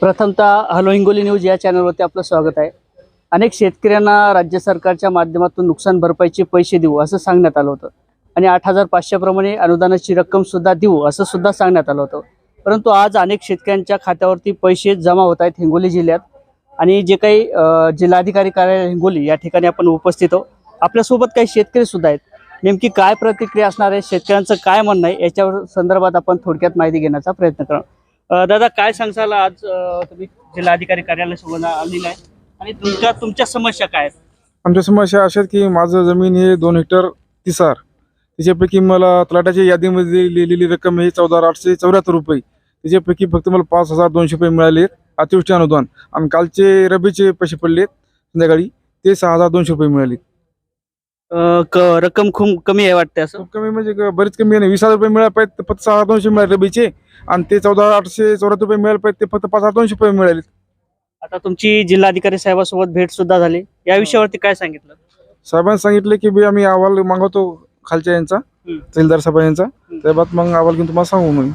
प्रथमतः hello Hingoli news या चॅनलवरती आपलं स्वागत आहे. अनेक शेतकऱ्यांना राज्य सरकारच्या माध्यमातून नुकसान भरपाईचे पैसे देऊ असं सांगण्यात आलं होतं. आणि आठ हजार पाचशेप्रमाणे अनुदानाची रक्कमसुद्धा देऊ असं सुद्धा सांगण्यात आलं होतं. परंतु आज अनेक शेतकऱ्यांच्या खात्यावरती पैसे जमा होत आहेत हिंगोली जिल्ह्यात. आणि जे काही जिल्हाधिकारी कार्यालय हिंगोली या ठिकाणी आपण उपस्थित आहोत. आपल्यासोबत काही शेतकरीसुद्धा आहेत. नेमकी काय प्रतिक्रिया असणार आहे? शेतकऱ्यांचं काय म्हणणं आहे? याच्यावर संदर्भात आपण थोडक्यात माहिती घेण्याचा प्रयत्न करणार दादा काय सांगसाल आज तुम्ही जिल्हाधिकारी कार्यालयासोबत आलेला आहे आणि तुमच्या तुमच्या समस्या काय आहेत? आमच्या समस्या अशा आहेत की माझं जमीन हे दोन हेक्टर तिसार. त्याच्यापैकी मला तलाट्याच्या यादीमध्ये लिहिलेली रक्कम ही चौदा आठशे चौऱ्याहत्तर रुपये. त्याच्यापैकी फक्त मला पाच हजार दोनशे रुपये मिळाले अतिवृष्टी अनुदान. आणि कालचे रबीचे पैसे पडले संध्याकाळी. ते सहा हजार दोनशे रुपये मिळाले अ, क- रक्कम खूप कमी आहे वाटते असं? खूप कमी म्हणजे क- बरेच कमी आहे. ना. वीस हजार रुपये मिळाले पाहिजे तर फक्त सहा हजार दोनशे मिळाले रबीचे आणि ते चौदा हजार आठशे चौऱ्याहत्तर रुपये मिळाले पाहिजे ते फक्त पाच हजार दोनशे रुपये मिळाले. आता तुमची जिल्हाधिकारी साहेबासोबत भेट सुद्धा झाली. या विषयावरती काय सांगितलं? साहेबांनी सांगितले की बी आम्ही अहवाल मागवतो खालच्या यांचा हम्म. तहसीलदार साहेब यांचा त्या बात मग अहवाल घेऊन तुम्हाला सांगू म्हणून.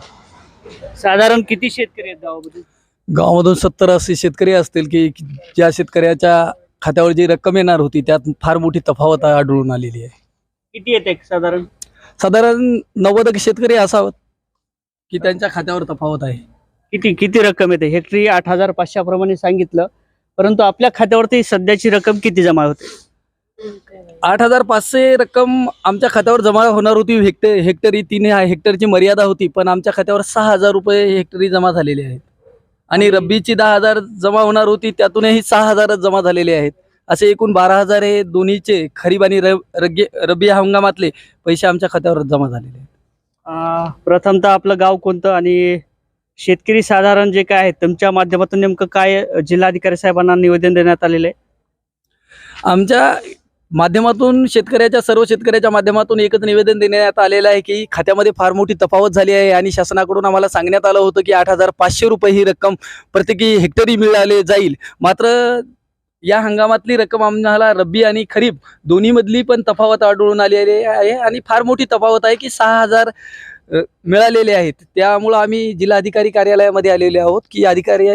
साधारण किती शेतकरी आहेत गावामध्ये? गावामधून सत्तर असे शेतकरी असतील की की ज्या शेतकऱ्याच्या खात्यावर जी रक्कम येणार होती त्यात फार मोठी तफावत आढळून आलेली आहे. किती येते साधारण? साधारण नव्वद शेतकरी असावं की त्यांच्या खात्यावर तफावत आहे. किती किती रक्कम येते? हेक्टरी आठ हजार पाचशेप्रमाणे सांगितलं परंतु आपल्या खात्यावरती सध्याची रक्कम किती जमा होते? आठ हजार पाचशे रक्कम आमच्या खात्यावर जमा होणार होती हेक्टर हेक्टरी तीन हेक्टरची मर्यादा होती पण आमच्या खात्यावर सहा हजार रुपये हेक्टरी जमा झालेले आहेत. आणि रब्बीची दहा हजार जमा होणार होती त्यातूनही सहा हजारच जमा झालेले आहेत. असे एकूण बारा हजार हे दोन्हीचे खरीप आणि रब रग्गे रब्बी हंगामातले पैसे आमच्या खात्यावर जमा झालेले आहेत. अं, प्रथमतः आपलं गाव कोणतं आणि शेतकरी साधारण जे काय आहे तुमच्या माध्यमातून नेमकं काय जिल्हाधिकारी साहेबांना निवेदन देण्यात आलेलं आहे? आमच्या माध्यमातून शेतकऱ्याच्या सर्व शेतकऱ्याच्या माध्यमातून एकच निवेदन देण्यात आलेलं आहे की खात्यामध्ये फार मोठी तफावत झाली आहे आणि शासनाकडून आम्हाला सांगण्यात आलं होतं की आठ हजार पाचशे रुपये ही रक्कम प्रत्येकी हेक्टरी मिळाले जाईल. मात्र या हंगामातली रक्कम आम्हाला रब्बी आणि खरीप दोन्हीमधली पण तफावत आढळून आलेली आहे आणि फार मोठी तफावत आहे की सहा हजार मिळालेले आहेत. त्यामुळं आम्ही जिल्हाधिकारी कार्यालयामध्ये आलेले आहोत की अधिकारी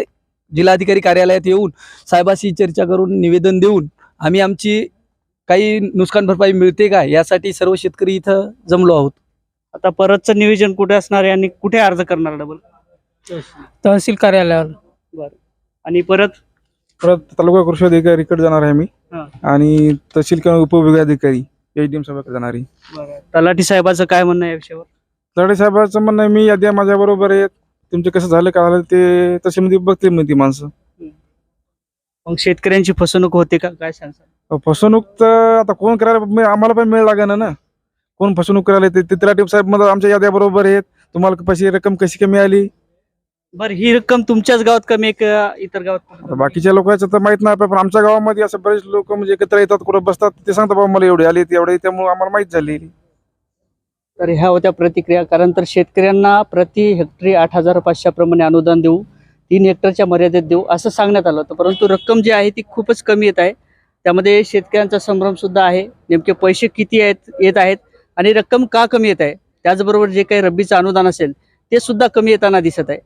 जिल्हाधिकारी कार्यालयात येऊन साहेबाशी चर्चा करून निवेदन देऊन आम्ही आमची काही नुकसान भरपाई मिळते का? यासाठी सर्व शेतकरी इथं जमलो आहोत. आता परतचं नियोजन कुठे असणार आहे आणि कुठे अर्ज करणार डबल? तहसील कार्यालयावर. आणि परत? परत तालुका कृषी अधिकारीकडे जाणार आहे मी. हा. आणि तहसील किंवा उपविभागाधिकारी एच डी एम साहेबाकडे जाणार आहे. तलाठी साहेबाचं काय म्हणणं आहे या विषयावर? तडे साहेबाचं म्हणणं आहे मी याद्या माझ्या बरोबर आहेत तुमचे कसं झालं का झालं ते तसे मध्ये बघते म्हणते माणसं. मग शेतकऱ्यांची फसवणूक होते का? काय सांगता फसवणूक तर आता कोण करायला मी- आम्हाला पण मिळ लागेना ना. कोण फसवणूक करायला येते? ते तलाठी साहेब मला आमच्या याद्या बरोबर आहेत. तुम्हाला पैसे रक्कम कशी कमी आली? बरं ही रक्कम तुमच्याच गावात कमी आहे का इतर गावात आता कमी? बाकीच्या लोकांचं तर माहीत नाही पण आमच्या गावामध्ये असं बरेच लोक म्हणजे एकत्र येतात कुठं बसतात ते सांगतात बाबा मला एवढे आले एवढे त्यामुळे आम्हाला माहीत झाली तर ह्या होत्या प्रतिक्रिया. कारण तर शेतकऱ्यांना प्रति हेक्टरी आठ हजार पाचशेप्रमाणे अनुदान देऊ तीन हेक्टरच्या मर्यादेत देऊ असं सांगण्यात आलं होतं. परंतु रक्कम जी आहे ती खूपच कमी येत आहे. त्यामध्ये शेतकऱ्यांचा संभ्रमसुद्धा आहे. नेमके पैसे किती आहेत येत आहेत आणि रक्कम का कमी येत आहे? त्याचबरोबर जे काही रब्बीचं अनुदान असेल ते सुद्धा कमी येताना दिसत आहे.